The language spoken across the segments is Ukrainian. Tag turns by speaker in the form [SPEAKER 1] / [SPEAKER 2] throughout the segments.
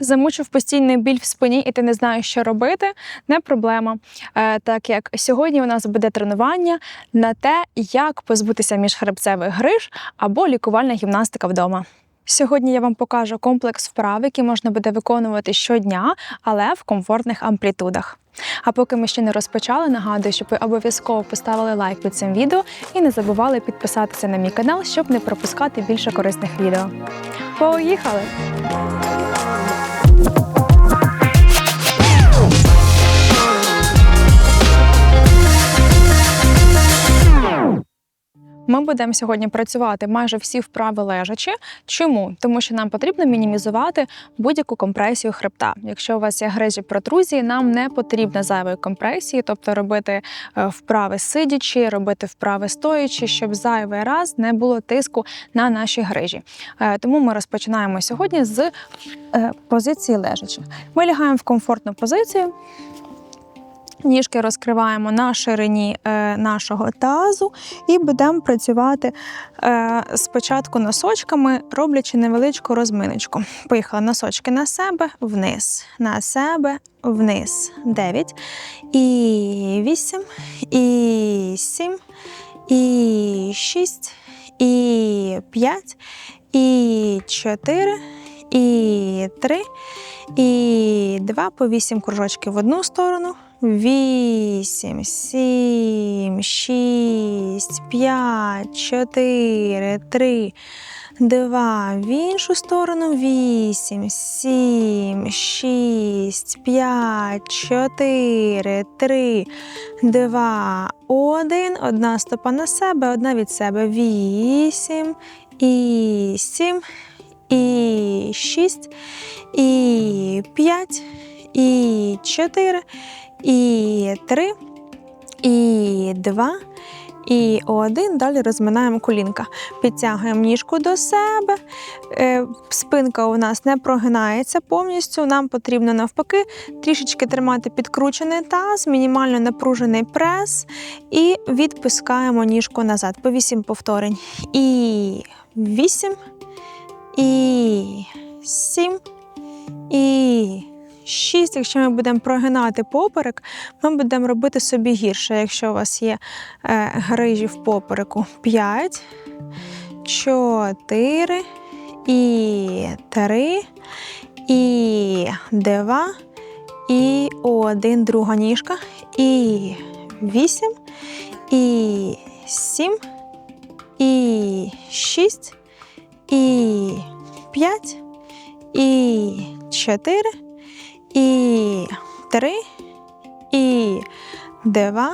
[SPEAKER 1] Замучив постійний біль в спині, і ти не знаєш, що робити, не проблема. Е, так як сьогодні у нас буде тренування на те, як позбутися міжхребцевих гриж або лікувальна гімнастика вдома. Сьогодні я вам покажу комплекс вправ, які можна буде виконувати щодня, але в комфортних амплітудах. А поки ми ще не розпочали, нагадую, щоб ви обов'язково поставили лайк під цим відео і не забували підписатися на мій канал, щоб не пропускати більше корисних відео. Поїхали! Ми будемо сьогодні працювати майже всі вправи лежачи. Чому? Тому що нам потрібно мінімізувати будь-яку компресію хребта. Якщо у вас є грижі протрузії, нам не потрібно зайвої компресії, тобто робити е, вправи сидячи, робити вправи стоячи, щоб зайвий раз не було тиску на наші грижі. Е, Тому ми розпочинаємо сьогодні з е, позиції лежачи. Ми лягаємо в комфортну позицію. Ніжки розкриваємо на ширині е, нашого тазу і будемо працювати е, спочатку носочками, роблячи невеличку розминочку. Поїхали носочки на себе, вниз, на себе, вниз. 9, і 8, і 7, і 6, і 5, і 4, і 3, і 2, по 8 кружочків в одну сторону. Вісім, сім, шість, п'ять, чотири, три, два. В іншу сторону. Вісім, сім, шість, п'ять, чотири, три, два, один. Одна стопа на себе, одна від себе. Вісім, і сім, і шість, і п'ять, і чотири. І три, і два, і один. Далі розминаємо колінка. Підтягуємо ніжку до себе. Е, Спинка у нас не прогинається повністю. Нам потрібно навпаки трішечки тримати підкручений таз, мінімально напружений прес. І відпускаємо ніжку назад. По вісім повторень. І вісім, і сім, і 6, якщо ми будемо прогинати поперек, ми будемо робити собі гірше. Якщо у вас є е, грижі в попереку 5, 4, і 3, і 2, і 1, друга ніжка, і 8, і 7, і 6, і 5, і 4, і три, і два,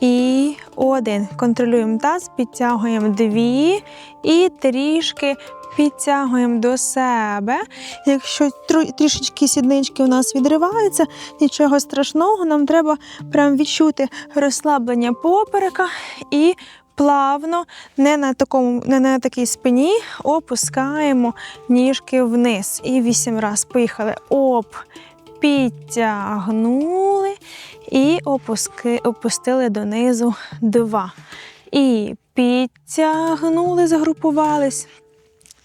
[SPEAKER 1] і один. Контролюємо таз, підтягуємо дві і трішки підтягуємо до себе. Якщо трішечки сіднички у нас відриваються, нічого страшного, нам треба прям відчути розслаблення поперека і плавно, не на такому, не на такій спині, опускаємо ніжки вниз. І вісім раз. Поїхали. Оп підтягнули і опуски, опустили донизу два. І підтягнули, загрупувались.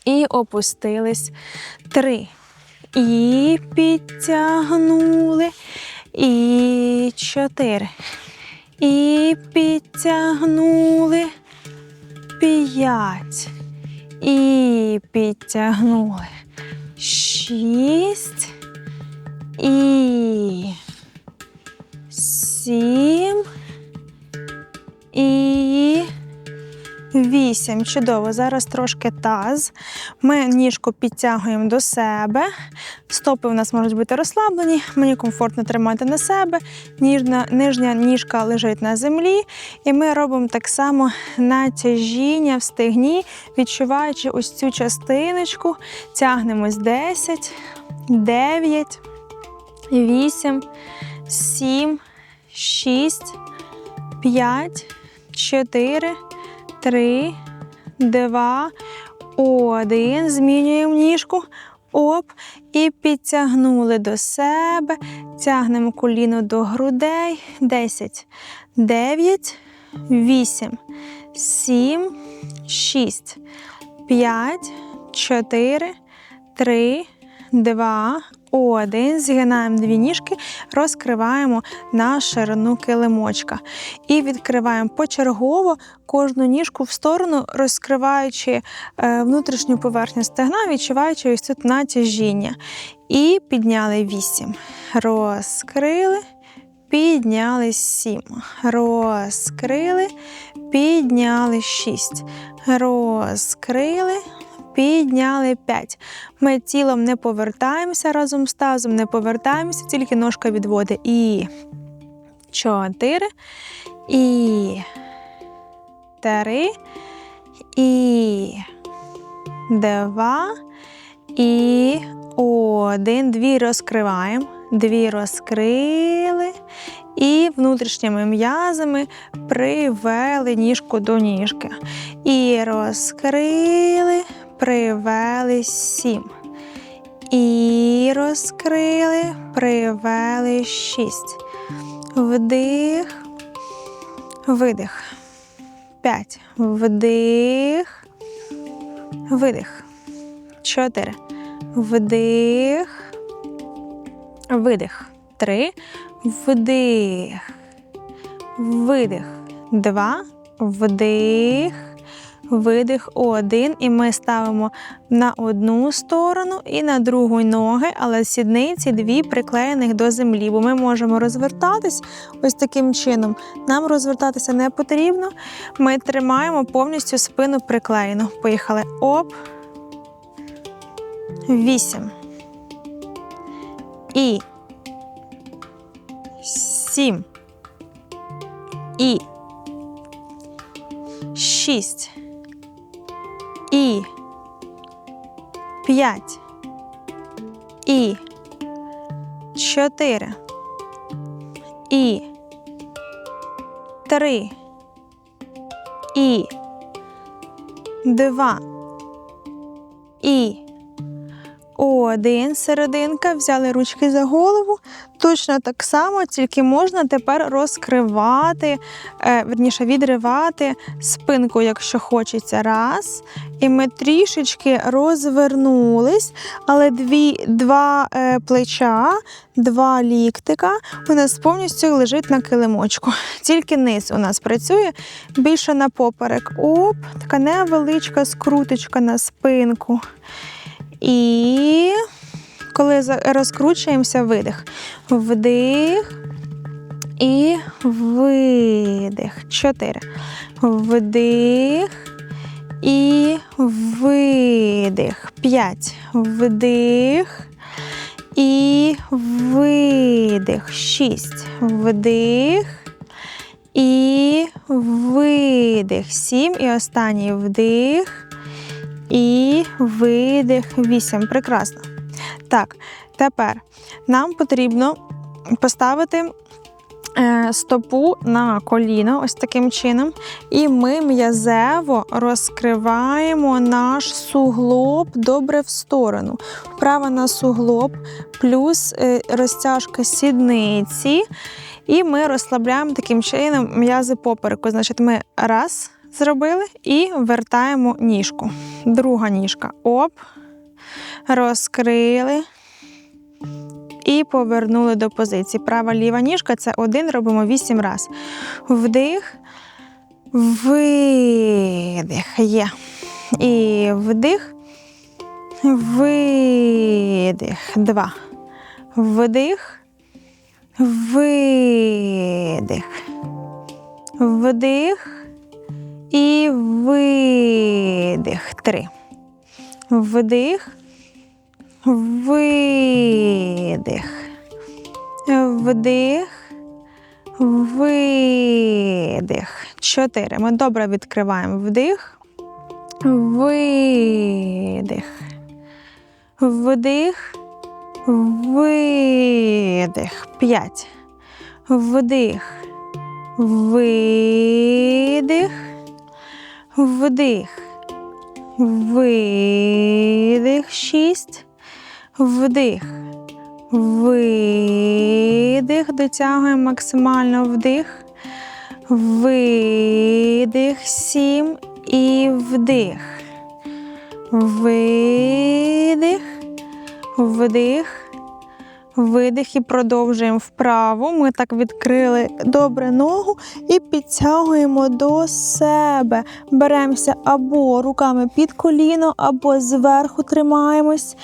[SPEAKER 1] І опустились три. І підтягнули. І чотири. І підтягнули. П'ять. І підтягнули. Шість і сім і вісім. Чудово. Зараз трошки таз. Ми ніжку підтягуємо до себе. Стопи у нас можуть бути розслаблені, мені комфортно тримати на себе. Ніжна, Нижня ніжка лежить на землі. І ми робимо так само натяжіння в стегні, відчуваючи ось цю частиночку. Тягнемось 10, 9 вісім, сім, шість, п'ять, чотири, три, два, один. Змінюємо ніжку. Оп. І підтягнули до себе. Тягнемо коліно до грудей. Десять, дев'ять, вісім, сім, шість, п'ять, чотири, три, два, один. Згинаємо дві ніжки, розкриваємо на ширину килимочка. І відкриваємо почергово кожну ніжку в сторону, розкриваючи е, внутрішню поверхню стегна, відчуваючи ось тут натяжіння. І підняли вісім. Розкрили. Підняли сім. Розкрили, підняли шість. Розкрили, підняли 5. Ми тілом не повертаємося разом з тазом, не повертаємося, тільки ножка відводить. І 4. І 3. І 2. І 1. Дві розкриваємо. Дві розкрили. І внутрішніми м'язами привели ніжку до ніжки. І розкрили, привели сім. І розкрили, привели шість. Вдих, видих. П'ять. Вдих. Видих. Чотири. Вдих. Видих. Три. Вдих. Видих. Два. Вдих. Видих один. І ми ставимо на одну сторону і на другу ноги, але сідниці дві приклеєних до землі. Бо ми можемо розвертатись ось таким чином. Нам розвертатися не потрібно. Ми тримаємо повністю спину приклеєну. Поїхали. Оп. Вісім. І. Сім. І. Шість. П'ять. І. Чотири. І. Три. І. Два. І. Один. Серединка. Взяли ручки за голову. Точно так само, тільки можна тепер розкривати, е, верніше відривати спинку, якщо хочеться. Раз. І ми трішечки розвернулись, але дві, два е, плеча, два ліктика у нас повністю лежить на килимочку. Тільки низ у нас працює більше на поперек. Оп, така невеличка скруточка на спинку. І коли розкручуємося, видих. Вдих і видих. Чотири. Вдих і видих. П'ять. Вдих і видих. Шість. Вдих і видих. Сім. І останній вдих. І видих. Вісім. Прекрасно. Так, тепер нам потрібно поставити е, стопу на коліно, ось таким чином. І ми м'язево розкриваємо наш суглоб добре в сторону. Вправа на суглоб, плюс е, розтяжка сідниці. І ми розслабляємо таким чином м'язи попереку. Значить, ми раз зробили і вертаємо ніжку. Друга ніжка. Оп. Розкрили. І повернули до позиції. Права ліва ніжка це один, робимо вісім раз. Вдих, видих. Є. І вдих, видих. Два. Вдих, видих. Вдих і видих. Три. Вдих. Видих. Вдих. Видих. Чотири. Ми добре відкриваємо вдих. Видих. Вдих. Видих. П'ять. Вдих. Видих. Вдих. Видих. Шість. Вдих. Видих. Дотягуємо максимально вдих. Видих. Сім. І вдих. Видих. Вдих. Видих і продовжуємо вправо. Ми так відкрили добре ногу і підтягуємо до себе. Беремося або руками під коліно, або зверху тримаємось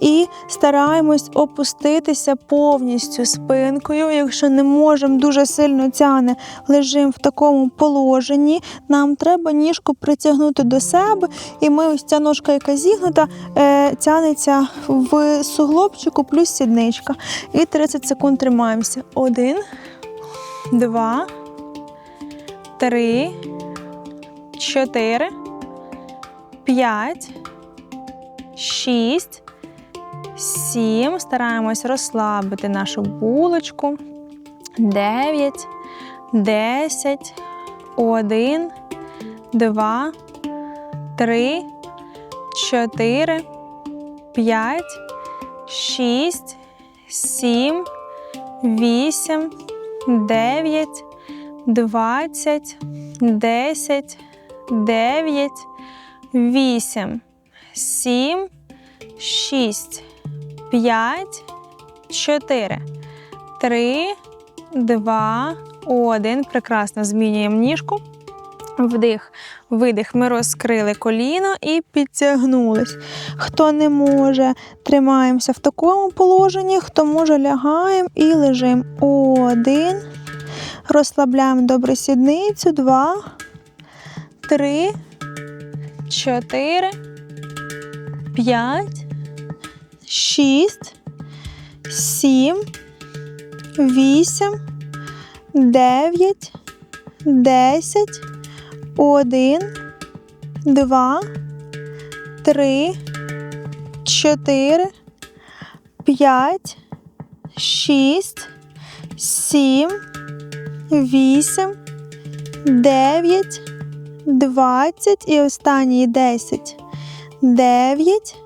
[SPEAKER 1] і стараємось опуститися повністю спинкою. Якщо не можемо дуже сильно тяне, лежимо в такому положенні. Нам треба ніжку притягнути до себе, і ми ось ця ножка, яка зігнута, е, тянеться в суглобчику плюс сідничка. І 30 секунд тримаємося. Один, два, три, чотири, п'ять, шість, сім. Стараємось розслабити нашу булочку. Дев'ять, десять, один, два, три, чотири, п'ять, шість сім, вісім, дев'ять, двадцять, десять, дев'ять, вісім, сім, шість, п'ять, чотири, три, два, один. Прекрасно змінюємо ніжку. Вдих, видих. Ми розкрили коліно і підтягнулись. Хто не може, тримаємося в такому положенні, хто може, лягаємо і лежимо. Один. Розслабляємо добре сідницю. Два, три, чотири, п'ять, шість, сім, вісім, дев'ять, десять. Один, два, три, чотири, п'ять, шість, сім, вісім, дев'ять, двадцять і останній десять. Дев'ять,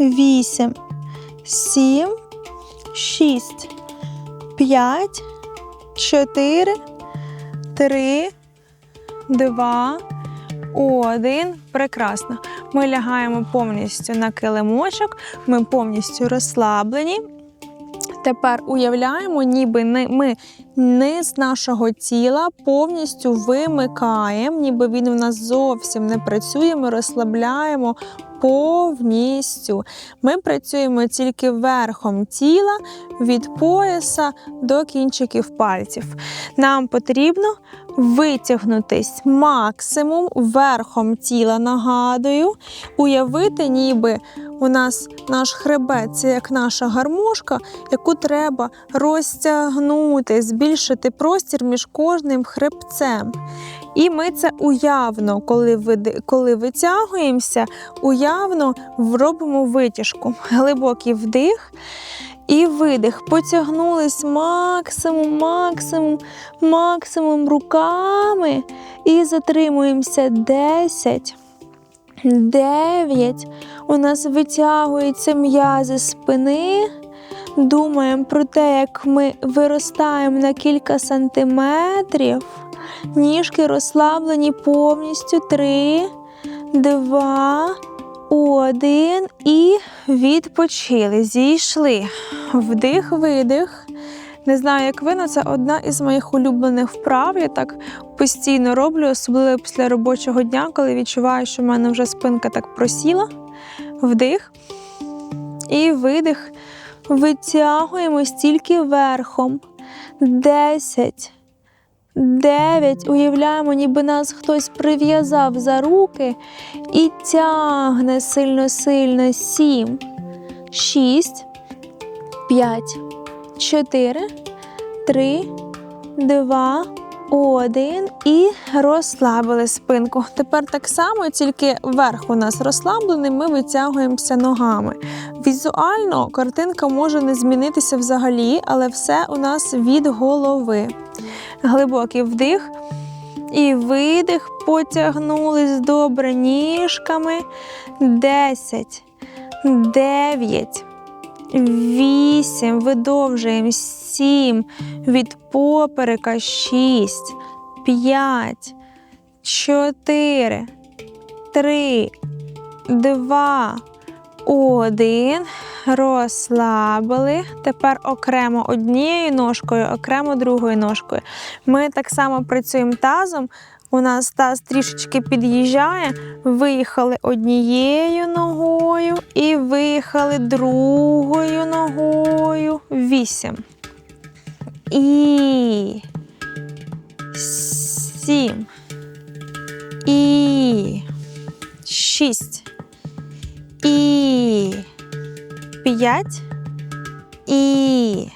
[SPEAKER 1] вісім, сім, шість, п'ять, чотири, три два, один. Прекрасно. Ми лягаємо повністю на килимочок, ми повністю розслаблені. Тепер уявляємо, ніби ми низ нашого тіла повністю вимикаємо, ніби він у нас зовсім не працює, ми розслабляємо повністю. Ми працюємо тільки верхом тіла від пояса до кінчиків пальців. Нам потрібно витягнутись максимум верхом тіла, нагадую, уявити, ніби у нас наш хребет це як наша гармошка, яку треба розтягнути, збільшити простір між кожним хребцем. І ми це уявно, коли види, коли витягуємося, уявно робимо витяжку. Глибокий вдих і видих. Потягнулись максимум, максимум, максимум руками. І затримуємося 10. 9. У нас витягуються м'язи спини. Думаємо про те, як ми виростаємо на кілька сантиметрів. Ніжки розслаблені повністю. Три, два, один. І відпочили. Зійшли. Вдих, видих. Не знаю, як ви, але це одна із моїх улюблених вправ. Я так постійно роблю, особливо після робочого дня, коли відчуваю, що в мене вже спинка так просіла. Вдих. І видих. Витягуємо стільки верхом. Десять. Дев'ять. Уявляємо, ніби нас хтось прив'язав за руки і тягне сильно-сильно. Сім, шість, п'ять, чотири, три, два, один. І розслабили спинку. Тепер так само, тільки верх у нас розслаблений, ми витягуємося ногами. Візуально картинка може не змінитися взагалі, але все у нас від голови глибокий вдих і видих. Потягнулись добре ніжками. Десять, дев'ять, вісім. Видовжуємо сім. Від поперека шість, п'ять, чотири, три, два,
[SPEAKER 2] Один. Розслабили. Тепер окремо однією ножкою, окремо другою ножкою. Ми так само працюємо тазом. У нас таз трішечки під'їжджає. Виїхали однією ногою і виїхали другою ногою. Вісім. І сім. І шість. І п'ять. І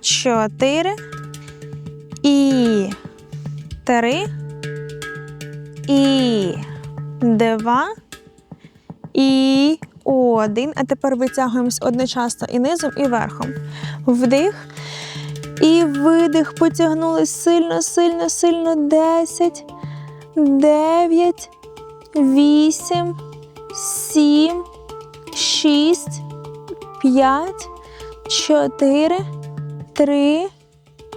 [SPEAKER 2] чотири. І три. І два. І один. А тепер витягуємось одночасно і низом, і верхом. Вдих. І видих. Потягнули сильно, сильно, сильно. Десять. Дев'ять. Вісім. Сім. Шість. П'ять. Чотири. Три.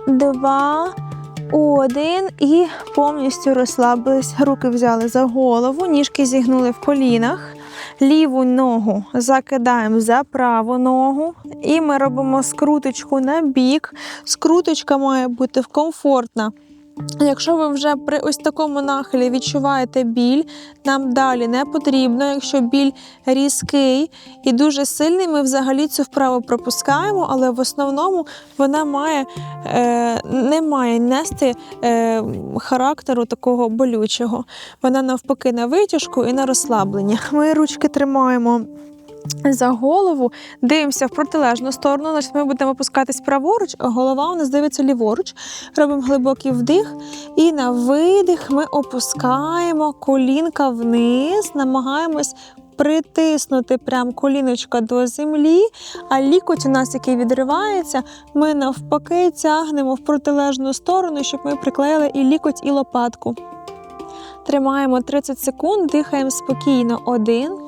[SPEAKER 2] Два. Один. І повністю розслабились. Руки взяли за голову, ніжки зігнули в колінах. Ліву ногу закидаємо за праву ногу. І ми робимо скруточку на бік. Скруточка має бути комфортна. Якщо ви вже при ось такому нахилі відчуваєте біль, нам далі не потрібно. Якщо біль різкий і дуже сильний, ми взагалі цю вправу пропускаємо, але в основному вона має, е, не має нести е, характеру такого болючого. Вона навпаки на витяжку і на розслаблення. Ми ручки тримаємо. За голову. Дивимося в протилежну сторону, значить ми будемо опускатись праворуч, а голова у нас дивиться ліворуч. Робимо глибокий вдих, і на видих ми опускаємо колінка вниз, намагаємось притиснути прям коліночка до землі, а лікоть у нас, який відривається, ми навпаки тягнемо в протилежну сторону, щоб ми приклеїли і лікоть, і лопатку. Тримаємо 30 секунд, дихаємо спокійно. Один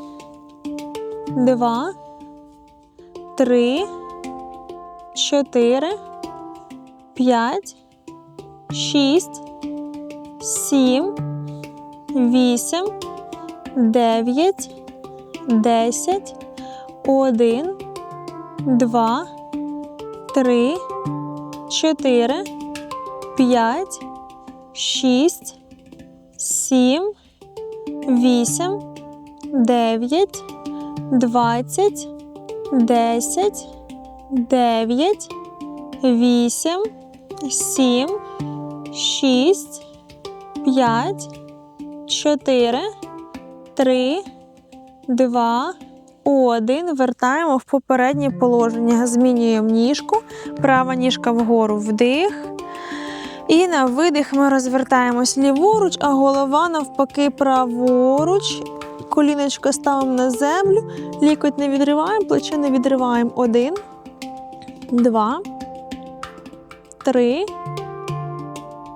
[SPEAKER 2] два, три, чотири, п'ять, шість, сім, вісім, дев'ять, десять, один, два, три, чотири, п'ять, шість, сім, вісім, дев'ять. 20, 10, 9, 8, 7, 6, 5, 4, 3, 2, 1. Вертаємо в попереднє положення. Змінюємо ніжку. Права ніжка вгору вдих. І на видих ми розвертаємось ліворуч, а голова навпаки праворуч. Коліночко ставимо на землю, лікоть не відриваємо, плече не відриваємо. Один, два, три,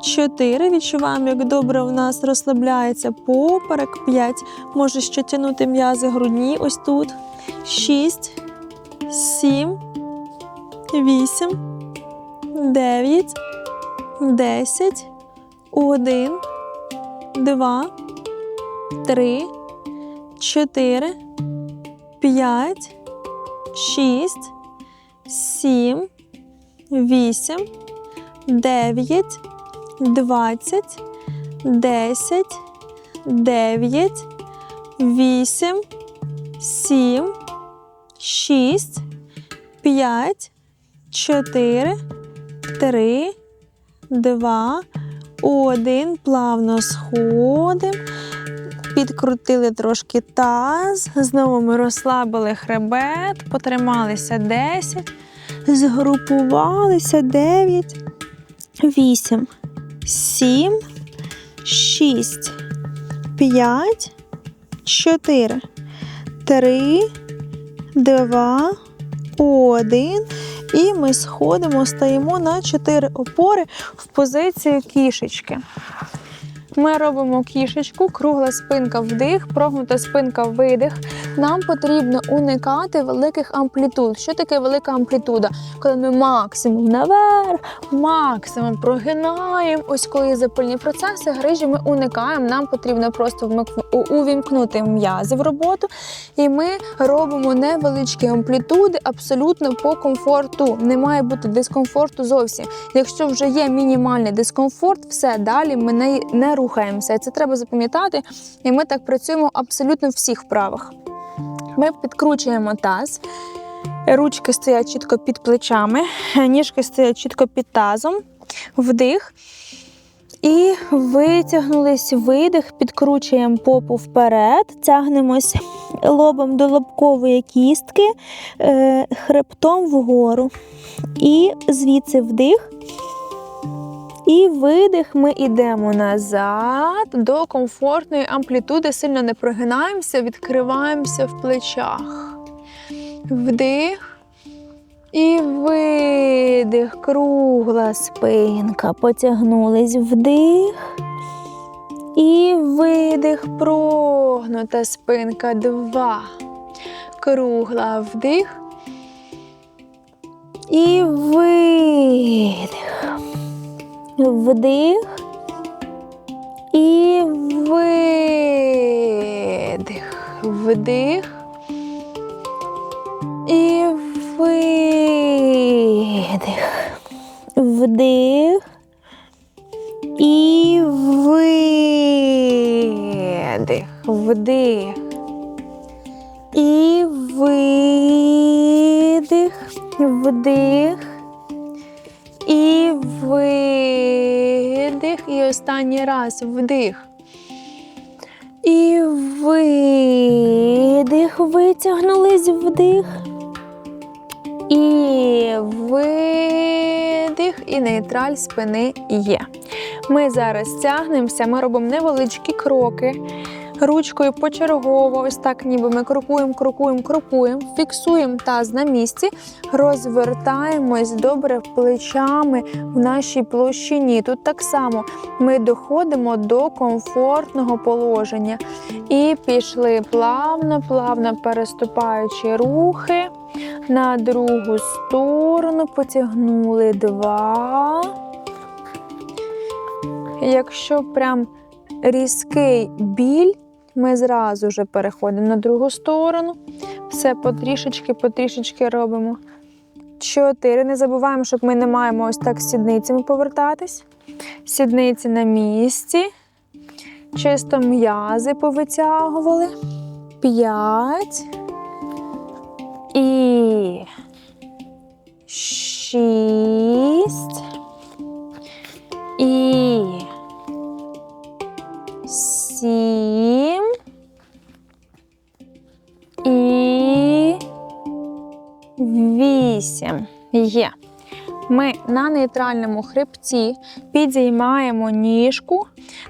[SPEAKER 2] чотири. Відчуваємо, як добре у нас розслабляється поперек. П'ять. Може ще тягнути м'язи грудні. Ось тут. Шість, сім, вісім, дев'ять, десять, один, два, три. Чотири, п'ять, шість, сім, вісім, дев'ять, двадцять, десять, дев'ять, вісім, сім, шість, п'ять, чотири, три, два, один. Плавно сходимо. Підкрутили трошки таз, знову ми розслабили хребет, потрималися 10, згрупувалися 9, 8, 7, 6, 5, 4, 3, 2, 1. І ми сходимо, стаємо на 4 опори в позицію кішечки. Ми робимо кішечку, кругла спинка вдих, прогнута спинка видих. Нам потрібно уникати великих амплітуд. Що таке велика амплітуда? Коли ми максимум наверх, максимум прогинаємо. Ось коли запальні процеси, грижі ми уникаємо. Нам потрібно просто увімкнути м'язи в роботу. І ми робимо невеличкі амплітуди абсолютно по комфорту. Не має бути дискомфорту зовсім. Якщо вже є мінімальний дискомфорт, все далі ми не, не рухаємося. Це треба запам'ятати. І ми так працюємо абсолютно в всіх вправах. Ми підкручуємо таз. Ручки стоять чітко під плечами, ніжки стоять чітко під тазом. Вдих. І витягнулись видих, підкручуємо попу вперед, тягнемось лобом до лобкової кістки, е, хребтом вгору. І звідси вдих. І видих, ми йдемо назад до комфортної амплітуди, сильно не прогинаємося, відкриваємося в плечах. Вдих. І видих, кругла спинка. Потягнулись вдих. І видих, прогнута спинка. Два. Кругла вдих. І видих. Вдих. І видих. Вдих. І видих. Вдих. І видих. Вдих. І видих. Вдих. Останній раз вдих. І видих. Витягнулись вдих. І видих, і нейтраль спини є. Ми зараз тягнемося, ми робимо невеличкі кроки. Ручкою почергово, ось так, ніби ми крокуємо, крокуємо, крокуємо, фіксуємо таз на місці, розвертаємось добре плечами в нашій площині. Тут так само ми доходимо до комфортного положення. І пішли плавно, плавно переступаючи рухи. На другу сторону потягнули два. Якщо прям різкий біль, ми зразу вже переходимо на другу сторону. Все потрішечки, потрішечки робимо. Чотири. Не забуваємо, щоб ми не маємо ось так сідницями повертатись. Сідниці на місці. Чисто м'язи повитягували. П'ять. На нейтральному хребті підіймаємо ніжку,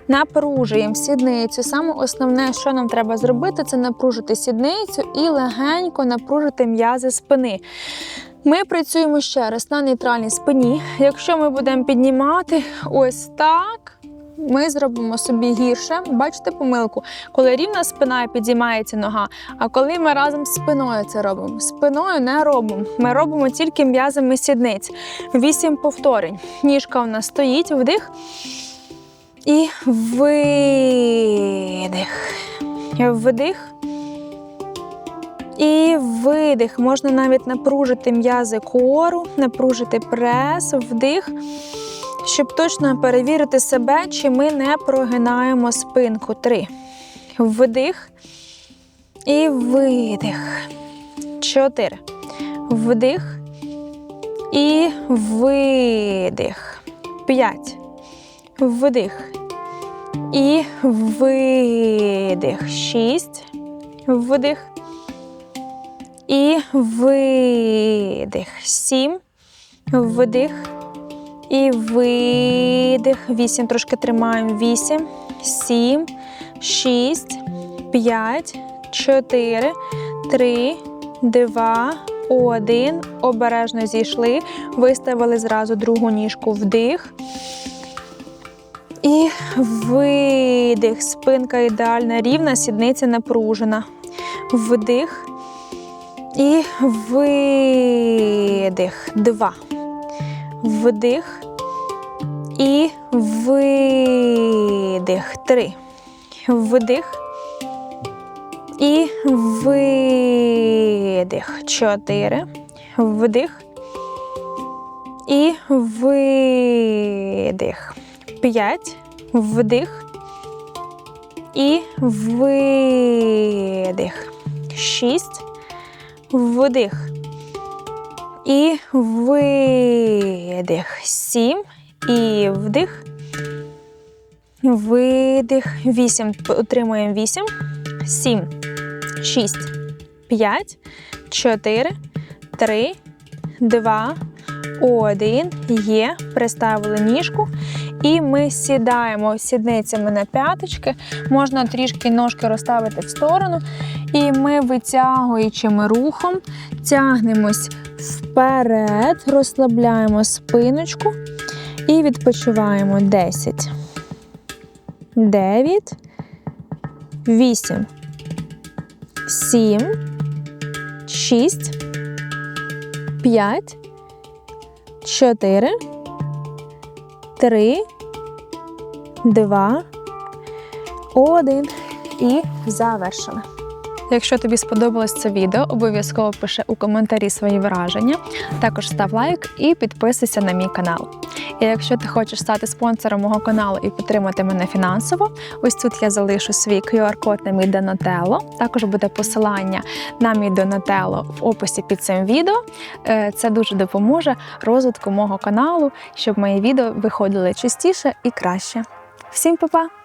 [SPEAKER 2] напружуємо сідницю. Саме основне, що нам треба зробити, це напружити сідницю і легенько напружити м'язи спини. Ми працюємо ще раз на нейтральній спині. Якщо ми будемо піднімати ось так, ми зробимо собі гірше. Бачите помилку, коли рівна спина підіймається нога. А коли ми разом з спиною це робимо, спиною не робимо. Ми робимо тільки м'язами сідниць. Вісім повторень. Ніжка у нас стоїть, вдих і видих. Вдих. І видих. Можна навіть напружити м'язи кору, напружити прес, вдих, щоб точно перевірити себе, чи ми не прогинаємо спинку. Три. Вдих. І видих. Чотири. Вдих. І видих. П'ять. Вдих. І видих. Шість. Вдих. І видих. Сім. Вдих. І видих. Вісім. Трошки тримаємо. Вісім. Сім. Шість. П'ять. Чотири. Три. Два. Один. Обережно зійшли. Виставили зразу другу ніжку вдих. І видих. Спинка ідеально рівна, сідниця напружена. Вдих. І видих. Два. Вдих. І видих. Три. Вдих. І видих. Чотири. Вдих. І видих. П'ять. Вдих. І видих. Шість. Вдих. І видих. Сім. І вдих. Видих. Вісім. Утримуємо вісім. Сім. Шість. П'ять. Чотири. Три. Два. Один. Є. Приставили ніжку. І ми сідаємо сідницями на п'яточки. Можна трішки ножки розставити в сторону. І ми витягуючим рухом тягнемось вперед, розслабляємо спиночку і відпочиваємо. 10, 9, 8, 7, 6, 5, 4, 3, 2, 1 і завершили.
[SPEAKER 1] Якщо тобі сподобалось це відео, обов'язково пиши у коментарі свої враження. Також став лайк і підписуйся на мій канал. І якщо ти хочеш стати спонсором мого каналу і підтримати мене фінансово, ось тут я залишу свій QR-код на мій Donatello. Також буде посилання на мій Donatello в описі під цим відео. Е, Це дуже допоможе розвитку мого каналу, щоб мої відео виходили частіше і краще. Всім па-па!